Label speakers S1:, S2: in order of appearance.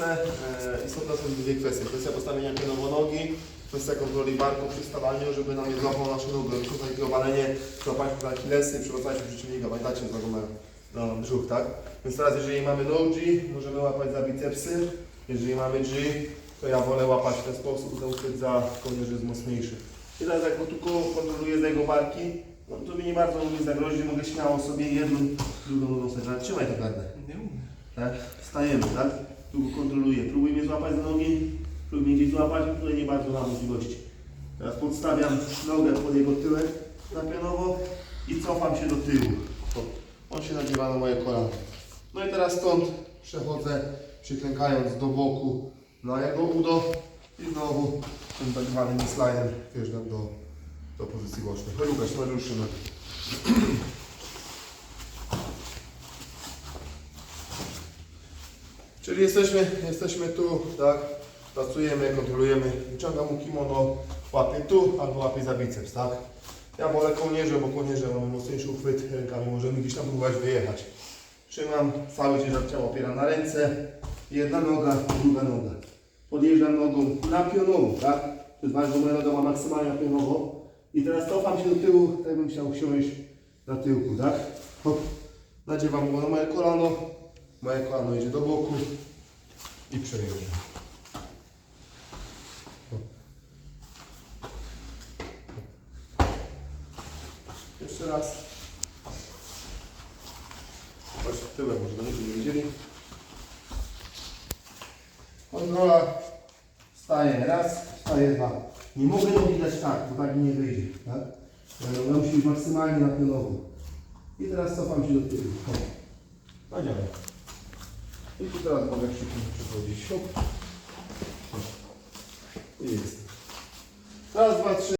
S1: E, Istotne są dwie kwestie. Kwestia postawienia pionowo nogi, kwestia kontroli barku przy stawaniu, żeby nam nie złapał naszą nogę. Już takie obalenie, złapać na achillesy, przewracać przeciwnika. Pamiętacie, znowu na, na brzuch, tak? Więc teraz jeżeli mamy no G, możemy łapać za bicepsy. Jeżeli mamy G, to ja wolę łapać w ten sposób, uchwyt za kołnierz jest mocniejszy. I teraz jak go tu koło kontroluję za jego barki, no to mi nie bardzo mi zagrozi, mogę śmiało sobie jedną, drugą nogą sobie. Trzymaj to gardę.
S2: Nie umiem.
S1: Tak? Stajemy, tak? Tu go kontroluję. Próbuj mnie złapać za nogi, próbuj mnie gdzieś złapać, tutaj nie bardzo mam możliwości. Teraz podstawiam nogę pod jego tyłek na pionowo i cofam się do tyłu. On się nadziewa na moje kolano. No i teraz stąd przechodzę, przyklękając do boku na jego udo i znowu tym tak zwanym slidem wjeżdżam do, do pozycji bocznej. Chodź Łukasz, no Czyli jesteśmy, jesteśmy tu, tak? Pracujemy, kontrolujemy. Wyciągam mu kimono, łapię tu albo łapię za biceps, tak? Ja wolę kołnierze, bo kołnierze mamy mocniejszy uchwyt rękami, możemy gdzieś tam próbować wyjechać. Trzymam, cały ciężar ciała opieram na ręce, jedna noga, druga noga. Podjeżdżam nogą na pionowo, tak? To jest ważne, moja noga ma maksymalnie na pionowo. I teraz cofam się do tyłu, tak bym chciał siąść na tyłku, tak? Hop. Nadziewam go na moje kolano, moje kolano idzie do boku i przejeżdżam. Jeszcze raz. Chodź tyłem, może będziecie nie widzieli. Kontrola. Wstaje raz, wstaje dwa. Nie mogę nogi dać tak, bo tak nie wyjdzie. Tak? Noga musi być maksymalnie na pionowo. I teraz cofam się do tyłu. Hop. I tu teraz przechodzić. Hop. Hop. I jest. Raz, dwa, trzy.